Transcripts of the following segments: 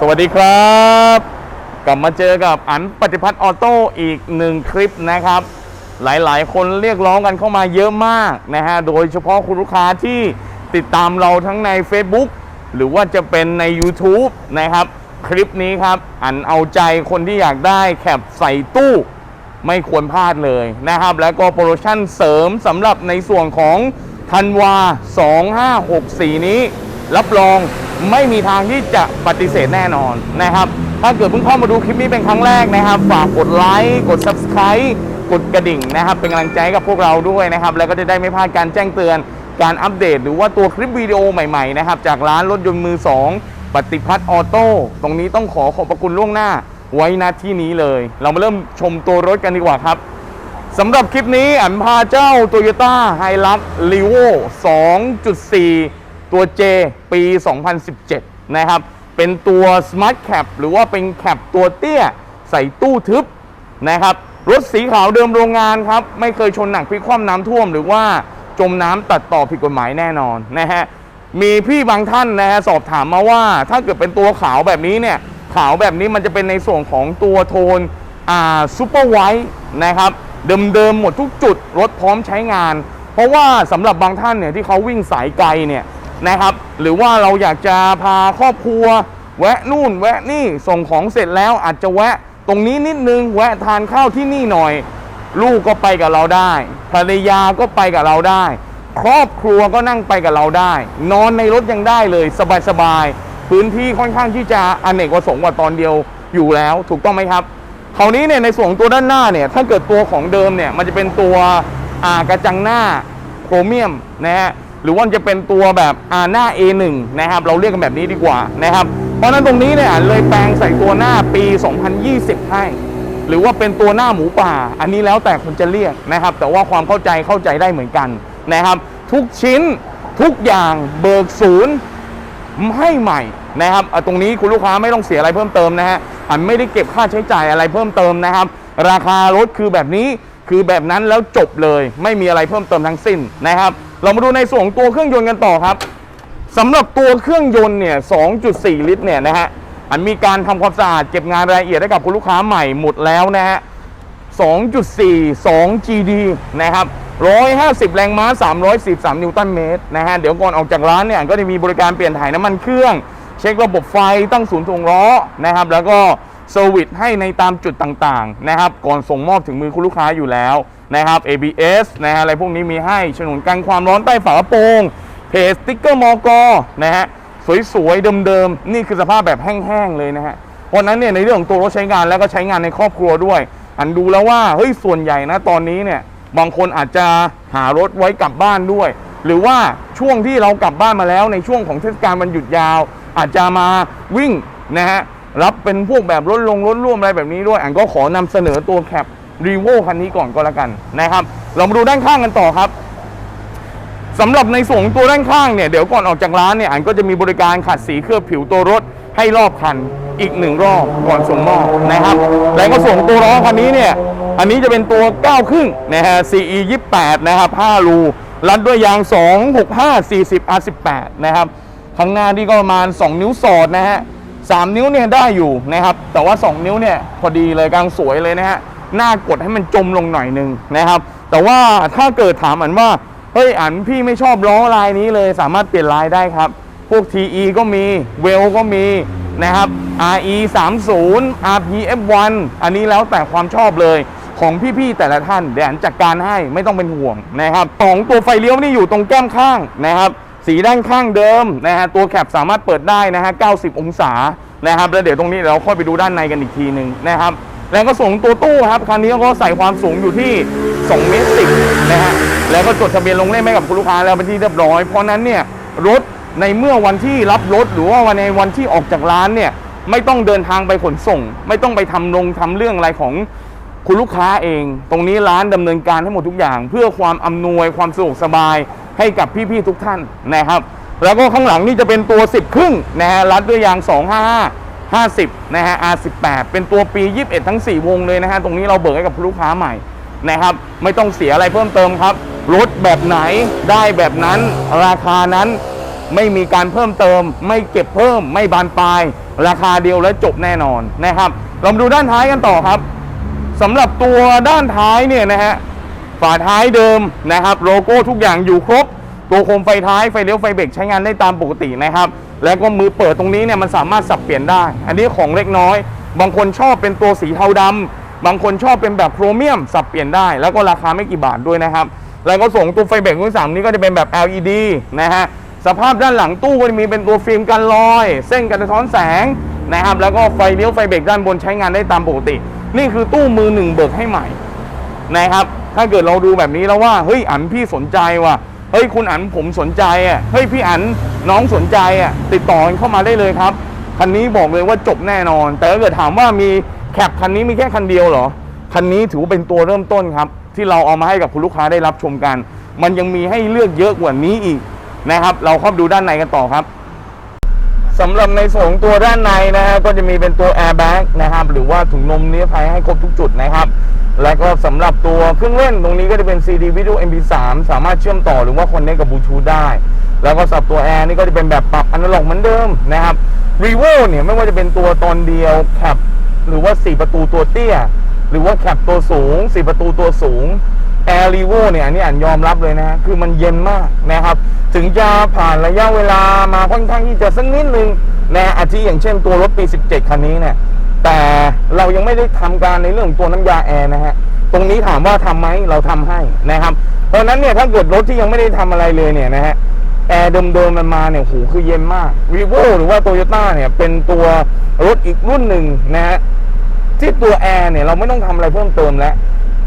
สวัสดีครับ กลับมาเจอกับอันปฏิพัฒน์ออโต้อีกหนึ่งคลิปนะครับ หลายๆ คนเรียกร้องกันเข้ามาเยอะมากนะฮะโดยเฉพาะคุณลูกค้าที่ติดตามเราทั้งใน Facebook หรือว่าจะเป็นใน YouTube นะครับ คลิปนี้ครับ อันเอาใจคนที่อยากได้แคปใส่ตู้ไม่ควรพลาดเลยนะครับ แล้วก็โปรโมชั่นเสริมสำหรับในส่วนของธันวา 2564 นี้ รับรองไม่มีทางที่จะปฏิเสธแน่นอนนะครับ ถ้าเกิดเพิ่งเข้ามาดูคลิปนี้เป็นครั้งแรกนะครับ ฝากกดไลค์กด Subscribe กดกระดิ่งนะครับ เป็นกำลังใจให้กับพวกเราด้วยนะครับ แล้วก็จะได้ไม่พลาดการแจ้งเตือนการอัปเดต หรือว่าตัวคลิปวิดีโอใหม่ๆนะครับจากร้านรถยนต์มือ 2 ปฏิพัฒน์ออโต้ตรงนี้ต้องขอขอบพระคุณล่วงหน้าไว้ณที่นี้เลย เรามาเริ่มชมตัวรถกันดีกว่าครับสำหรับคลิปนี้อันพาเจ้า Toyota Hilux Revo 2.4 ตัว J ปี 2017 นะครับ เป็นตัว Smart Cap หรือว่าเป็นแคปตัวเตี้ย ใส่ตู้ทึบนะครับ รถสีขาวเดิมโรงงานครับ ไม่เคยชนหนักพลิกคว่ำน้ำท่วม หรือว่าจมน้ำตัดต่อผิดกฎหมายแน่นอนนะฮะ มีพี่บางท่านนะฮะสอบถามมาว่า ถ้าเกิดเป็นตัวขาวแบบนี้เนี่ย ขาวแบบนี้มันจะเป็นในส่วนของตัวโทนอ่าซูเปอร์ไวท์นะครับ เดิมๆหมดทุกจุด รถพร้อมใช้งาน เพราะว่าสำหรับบางท่านเนี่ยที่เขาวิ่งสายไกลเนี่ย นะครับ หรือว่าเราอยากจะพาครอบครัว แวะนู่น แวะนี่ส่งของเสร็จแล้วอาจจะแวะ ตรงนี้นิดนึงแวะทานข้าวที่นี่หน่อย ลูกก็ไปกับเราได้ ภรรยาก็ไปกับเราได้ ครอบครัวก็นั่งไปกับเราได้ นอนในรถยังได้เลย สบายๆพื้นที่ค่อนข้างที่จะอเนกประสงค์กว่าตอนเดียวอยู่แล้ว ถูกต้องไหมครับคราวนี้เนี่ยในส่วนตัวด้านหน้าเนี่ยถ้าเกิดตัวของเดิมเนี่ยมันจะเป็นตัวกระจังหน้าโครเมียมนะฮะ หรือว่าจะเป็นตัวแบบอ่าหน้า A1 นะครับ เราเรียกกันแบบนี้ดีกว่านะครับ เพราะนั้นตรงนี้เนี่ยเลยแปลงใส่ตัวหน้าปี 2020 ให้ หรือว่าเป็นตัวหน้าหมูป่า อันนี้แล้วแต่คนจะเรียกนะครับ แต่ว่าความเข้าใจเข้าใจได้เหมือนกันนะครับ ทุกชิ้นทุกอย่างเบิกศูนย์ให้ใหม่นะครับตรงนี้คุณลูกค้าไม่ต้องเสียอะไรเพิ่มเติมนะฮะอันไม่ได้เก็บค่าใช้จ่ายอะไรเพิ่มเติมนะครับ ราคารถคือแบบนี้คือแบบนั้นแล้วจบเลย ไม่มีอะไรเพิ่มเติมทั้งสิ้นนะครับ เรามาดูในส่วนของตัวเครื่องยนต์กันต่อครับสำหรับตัวเครื่องยนต์เนี่ย 2.4 ลิตรเนี่ยนะฮะ อันมีการทำความสะอาดเก็บงานรายละเอียดให้กับคุณลูกค้าใหม่หมดแล้วนะฮะ 2.4 2 GD นะครับ 150 แรงม้า313นิวตันเมตรนะฮะ เดี๋ยวก่อนออกจากร้านเนี่ย ก็จะมีบริการเปลี่ยนถ่ายน้ำมันเครื่อง เช็คระบบไฟตั้งศูนย์ถ่วงล้อนะครับ แล้วก็เซอร์วิสให้ในตามจุดต่างๆนะครับ ก่อนส่งมอบถึงมือคุณลูกค้าอยู่แล้ว นะครับ ABS นะฮะอะไรพวกนี้มีให้ฉนวนกันความร้อนใต้ฝากระโปรงเพจสติ๊กเกอร์มอกนะฮะสวยๆเดิมๆนี่คือสภาพแบบแห้งๆเลยนะฮะเพราะนั้นเนี่ยในเรื่องของตัวรถใช้งานแล้วก็ใช้งานในครอบครัวด้วย อันดูแล้วว่าเฮ้ยส่วนใหญ่นะตอนนี้เนี่ยบางคนอาจจะหารถไว้กลับบ้านด้วย หรือว่าช่วงที่เรากลับบ้านมาแล้วในช่วงของเทศกาลวันหยุดยาว อาจจะมาวิ่งนะฮะรับเป็นพวกแบบรถลงรถร่วมอะไรแบบนี้ด้วยอันก็ขอนำเสนอตัวแคป รีโวคันนี้ก่อนก็แล้วกันนะครับ เรามาดูด้านข้างกันต่อครับสำหรับในส่วนของตัวด้านข้างเนี่ยเดี๋ยวก่อนออกจากร้านเนี่ยอันก็จะมีบริการขัดสีเคลือบผิวตัวรถให้รอบคันอีกหนึ่งรอบก่อนส่งมอบนะครับ แล้วก็ส่วนตัวล้อคันนี้เนี่ยอันนี้จะเป็นตัว9ครึ่งนะฮะ CE 28นะครับ5รูรัดด้วยยาง 265 40 R18 นะครับข้างหน้านี่ก็ประมาณ 2 นิ้วสอดนะฮะ3นิ้วเนี่ยได้อยู่นะครับ แต่ว่า 2 นิ้วเนี่ยพอดีเลยกลางสวยเลยนะฮะ หน้ากดให้มันจมลงหน่อยหนึ่งนะครับ แต่ว่าถ้าเกิดถามอันว่าเฮ้ยอันพี่ไม่ชอบล้อลายนี้เลยสามารถเปลี่ยนลายได้ครับ พวก TE ก็มีเวลก็มีนะครับ RE 30 RPF 1อันนี้แล้วแต่ความชอบเลยของพี่ๆแต่ละท่านเดี๋ยวอันจัดการให้ไม่ต้องเป็นห่วงนะครับของตัวไฟเลี้ยวนี่อยู่ตรงแก้มข้างนะครับ สีด้านข้างเดิมนะฮะตัวแคปสามารถเปิดได้นะฮะ90 องศานะครับแล้วเดี๋ยวตรงนี้เราค่อยไปดูด้านในกันอีกทีหนึ่งนะครับ แล้วก็ส่งตัวตู้ครับคันนี้ก็ใส่ความสูงอยู่ที่2เมตรสินะฮะแล้วก็จดทะเบียนลงเล่มให้กับคุณลูกค้าแล้วเป็นที่เรียบร้อย เพราะนั้นเนี่ยรถในเมื่อวันที่รับรถหรือว่าวันในวันที่ออกจากร้านเนี่ยไม่ต้องเดินทางไปขนส่ง ไม่ต้องไปทำลงทำเรื่องอะไรของคุณลูกค้าเอง ตรงนี้ร้านดำเนินการให้หมดทุกอย่าง เพื่อความอำนวยความสะดวกสบายให้กับพี่ๆทุกท่านนะครับ แล้วก็ข้างหลังนี่จะเป็นตัว 10 ครึ่งนะฮะรัดด้วยยาง 255 50 นะฮะ R18 เป็นตัวปี 21 ทั้ง 4 วงเลยนะฮะ ตรงนี้เราเบิกให้กับลูกค้าใหม่นะครับ ไม่ต้องเสียอะไรเพิ่มเติมครับ รถแบบไหนได้แบบนั้น ราคานั้นไม่มีการเพิ่มเติม ไม่เก็บเพิ่ม ไม่บานปลาย ราคาเดียวและจบแน่นอนนะครับ เรามาดูด้านท้ายกันต่อครับสำหรับตัวด้านท้ายเนี่ยนะฮะฝาท้ายเดิมนะครับ โลโก้ทุกอย่างอยู่ครบ ตัวโคมไฟท้ายไฟเลี้ยวไฟเบรกใช้งานได้ตามปกตินะครับ แล้วก็มือเปิดตรงนี้เนี่ยมันสามารถสับเปลี่ยนได้ อันนี้ของเล็กน้อย บางคนชอบเป็นตัวสีเทาดำบางคนชอบเป็นแบบโครเมียม สับเปลี่ยนได้ แล้วก็ราคาไม่กี่บาทด้วยนะครับ แล้วก็ส่งตัวไฟเบรกรุ่นสามนี้ก็จะเป็นแบบ LED นะฮะสภาพด้านหลังตู้ก็จะมีเป็นตัวฟิล์มกันรอย เส้นกันสะท้อนแสงนะครับแล้วก็ไฟเลี้ยวไฟเบรกด้านบนใช้งานได้ตามปกติ นี่คือตู้มือหนึ่งเบิกให้ใหม่นะครับถ้าเกิดเราดูแบบนี้แล้วว่าเฮ้ยอันพี่สนใจว่ะ เฮ้ยคุณอันผมสนใจอะเฮ้ยพี่อันน้องสนใจอะติดต่อเข้ามาได้เลยครับคันนี้บอกเลยว่าจบแน่นอน แต่ถ้าเกิดถามว่ามีแคปคันนี้มีแค่คันเดียวเหรอคันนี้ถือว่าเป็นตัวเริ่มต้นครับ ที่เราเอามาให้กับคุณลูกค้าได้รับชมกัน มันยังมีให้เลือกเยอะกว่านี้อีกนะครับ เราเข้าไปดูด้านในกันต่อครับสำหรับในส่วนของตัวด้านในนะฮะก็จะมีเป็นตัว airbag นะครับ หรือว่าถุงลมนิรภัยให้ครบทุกจุดนะครับ และก็สำหรับตัวเครื่องเล่นตรงนี้ก็จะเป็น CD Video MP3 สามารถเชื่อมต่อหรือว่าคอนเนคกับบลูทูธได้ แล้วก็สำหรับตัวแอร์นี่ก็จะเป็นแบบปรับอนาล็อกเหมือนเดิมนะครับ r e v o เนี่ยไม่ว่าจะเป็นตัวตอนเดียวแคปหรือว่า 4 ประตูตัวเตี้ย หรือว่าแคปตัวสูง 4 ประตูตัวสูงแอร์รีโวเนี่ยอันนี้อ่านยอมรับเลยนะฮะคือมันเย็นมากนะครับ ถึงจะผ่านระยะเวลามาค่อนข้างที่จะสักนิดนึงนะอาทิอย่างเช่นตัวรถปี 17 คันนี้เนี่ย แต่เรายังไม่ได้ทำการในเรื่องตัวน้ำยาแอร์นะฮะตรงนี้ถามว่าทำไหมเราทำให้นะครับ เพราะนั้นเนี่ยถ้าเกิดรถที่ยังไม่ได้ทำอะไรเลยเนี่ยนะฮะแอร์เดิมๆมันมาเนี่ยโหคือเย็นมาก v ีโวหรือว่าโตโยต้าเนี่ยเป็นตัวรถอีกรุ่นหนึ่งนะฮะที่ตัวแอร์เนี่ยเราไม่ต้องทำอะไรเพิ่มเติมแล้ว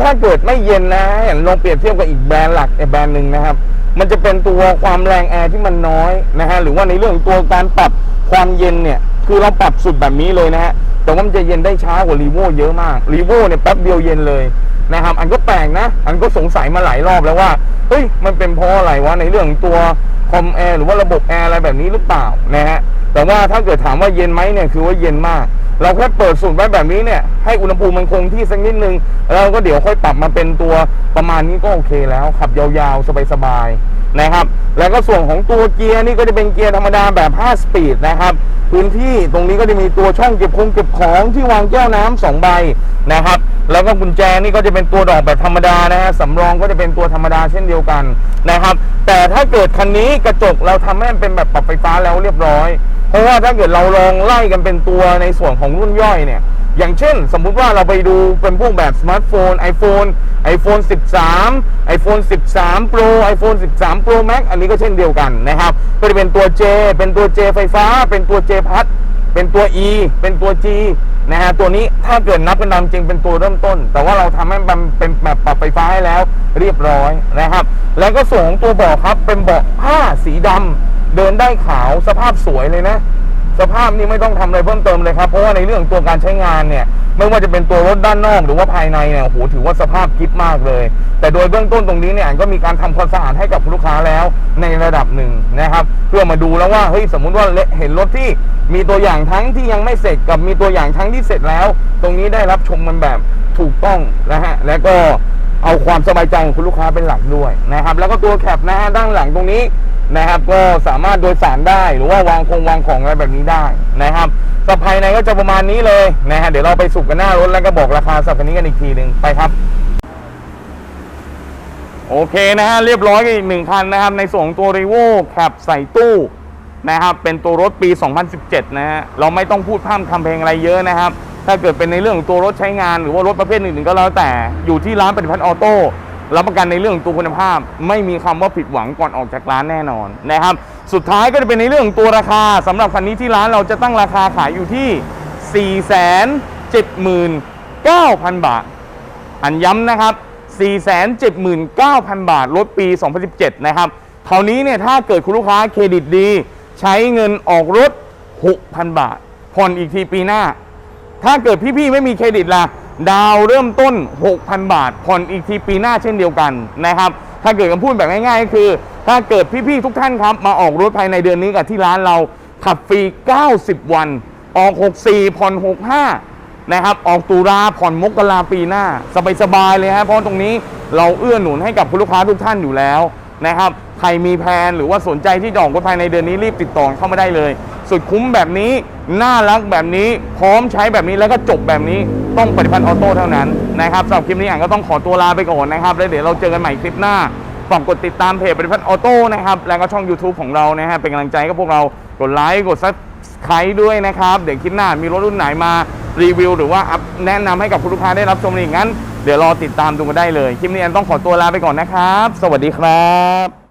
ถ้าเกิดไม่เย็นนะลองเปรียบเทียบกับอีกแบรนด์หลักแบรนด์หนึ่งนะครับ มันจะเป็นตัวความแรงแอร์ที่มันน้อยนะฮะหรือว่าในเรื่องตัวการปรับความเย็นเนี่ย คือเราปรับสุดแบบนี้เลยนะฮะ แต่ว่ามันจะเย็นได้ช้ากว่ารีโวเยอะมากรีโวเนี่ยแป๊บเดียวเย็นเลยนะครับ อันก็แปลกนะ อันก็สงสัยมาหลายรอบแล้วว่าเฮ้ยมันเป็นเพราะอะไรวะในเรื่องตัวคอมแอร์หรือว่าระบบแอร์อะไรแบบนี้หรือเปล่านะฮะแต่ว่าถ้าเกิดถามว่าเย็นไหมเนี่ยคือว่าเย็นมาก เราแค่เปิดสูตรไว้แบบนี้เนี่ยให้อุณหภูมิมันคงที่สักนิดนึง แล้วก็เดี๋ยวค่อยปรับมาเป็นตัวประมาณนี้ก็โอเคแล้วขับยาวๆสบายๆ นะครับ แล้วก็ส่วนของตัวเกียร์นี่ก็จะเป็นเกียร์ธรรมดาแบบ 5 สปีดนะครับ พื้นที่ตรงนี้ก็จะมีตัวช่องเก็บคงเก็บของที่วางแก้วน้ำสองใบนะครับ แล้วก็กุญแจนี่ก็จะเป็นตัวดอกแบบธรรมดานะฮะสำรองก็จะเป็นตัวธรรมดาเช่นเดียวกันนะครับ แต่ถ้าเกิดคันนี้กระจกเราทำให้มันเป็นแบบปรับไฟฟ้าแล้วเรียบร้อย เพราะว่าถ้าเกิดเราลองไล่กันเป็นตัวในส่วนของรุ่นย่อยเนี่ย อย่างเช่น สมมุติว่าเราไปดูเป็นพวกแบบสมาร์ทโฟน iPhone iPhone 13 iPhone 13 Pro iPhone 13 Pro Max อันนี้ก็เช่นเดียวกันนะครับก็จะเป็นตัว J เป็นตัว J ไฟฟ้า เป็นตัว J พัดเป็นตัว E เป็นตัว G นะฮะตัวนี้ถ้าเกิดนับเป็นตามจริงเป็นตัวเริ่มต้น แต่ว่าเราทำให้มันเป็นแบบปรับไฟฟ้าให้แล้วเรียบร้อยนะครับ แล้วก็ส่วนของตัวเบาะครับเป็นเบาะผ้าสีดำเดินได้ขาวสภาพสวยเลยนะ สภาพนี้ไม่ต้องทำอะไรเพิ่มเติมเลยครับเพราะว่าในเรื่องตัวการใช้งานเนี่ย ไม่ว่าจะเป็นตัวรถด้านนอกหรือว่าภายในเนี่ยโอ้โหถือว่าสภาพกิฟมากเลย แต่โดยเบื้องต้นตรงนี้เนี่ยก็มีการทำความสะอาดให้กับลูกค้าแล้วในระดับหนึ่งนะครับ เพื่อมาดูแล้วว่าเฮ้ยสมมุติว่าเห็นรถที่มีตัวอย่างทั้งที่ยังไม่เสร็จกับมีตัวอย่างทั้งที่เสร็จแล้ว ตรงนี้ได้รับชมมันแบบถูกต้องนะฮะและก็ เอาความสบายใจของคุณลูกค้าเป็นหลักด้วยนะครับ แล้วก็ตัวแคปนะฮะด้านหลังตรงนี้นะครับก็สามารถโดยสารได้หรือว่าวางคงวางของอะไรแบบนี้ได้นะครับสภายในก็จะประมาณนี้เลยนะฮะเดี๋ยวเราไปสุกกันหน้ารถแล้วก็บอกราคาสับคันนี้กันอีกทีหนึ่งไปครับ โอเคนะฮะเรียบร้อยอีกหนึ่งคันนะครับ ในส่วนของตัวรีโวแคปใส่ตู้นะครับเป็นตัวรถปี 2017 นะฮะเราไม่ต้องพูดพร่ำทำเพลงอะไรเยอะนะครับ ถ้าเกิดเป็นในเรื่องของตัวรถใช้งานหรือว่ารถประเภทอื่นๆก็แล้วแต่อยู่ที่ร้านปฏิพัฒน์ออโต้รับประกันในเรื่องตัวคุณภาพ ไม่มีคำว่าผิดหวังก่อนออกจากร้านแน่นอนนะครับ สุดท้ายก็จะเป็นในเรื่องของตัวราคาสำหรับคันนี้ที่ร้านเราจะตั้งราคาขายอยู่ที่ 479,000 บาท อันย้ำนะครับ 479,000 บาทรถปี 2017 นะครับคราวนี้เนี่ยถ้าเกิดคุณลูกค้าเครดิตดี ใช้เงินออกรถ 6,000 บาทผ่อนอีกทีปีหน้า ถ้าเกิดพี่ๆไม่มีเครดิตล่ะ ดาวเริ่มต้น 6,000 บาท ผ่อนอีกทีปีหน้าเช่นเดียวกันนะครับ ถ้าเกิดคำพูดแบบง่ายๆก็คือ ถ้าเกิดพี่ๆทุกท่านครับ มาออกรถภายในเดือนนี้กับที่ร้านเราขับฟรี 90 วัน ออก 64 ผ่อน 65 นะครับ ออกตุลาผ่อนมกราปีหน้า สบายๆเลยฮะเพราะตรงนี้เราเอื้อหนุนให้กับคุณลูกค้าทุกท่านอยู่แล้ว นะครับ ใครมีแพลนหรือว่าสนใจที่จะออกรถภายในเดือนนี้รีบติดต่อเข้ามาได้เลย สุดคุ้มแบบนี้ น่ารักแบบนี้ พร้อมใช้แบบนี้แล้วก็จบแบบนี้ ต้องปฏิพันธ์ออโต้เท่านั้นนะครับสำหรับคลิปนี้อ่านก็ต้องขอตัวลาไปก่อนนะครับ แล้วเดี๋ยวเราเจอกันใหม่คลิปหน้า ฝากกดติดตามเพจปฏิพันธ์ออโต้นะครับ แล้วก็ช่อง YouTube ของเรานะฮะ เป็นกำลังใจกับพวกเรา กดไลค์ กดซับสไครต์ด้วยนะครับ เดี๋ยวคลิปหน้ามีรถรุ่นไหนมา รีวิวหรือว่าอัพแนะนำให้กับคุณลูกค้าได้รับชมอีกงั้น เดี๋ยวรอติดตามดูกันได้เลย คลิปนี้แอนต้องขอตัวลาไปก่อนนะครับ สวัสดีครับ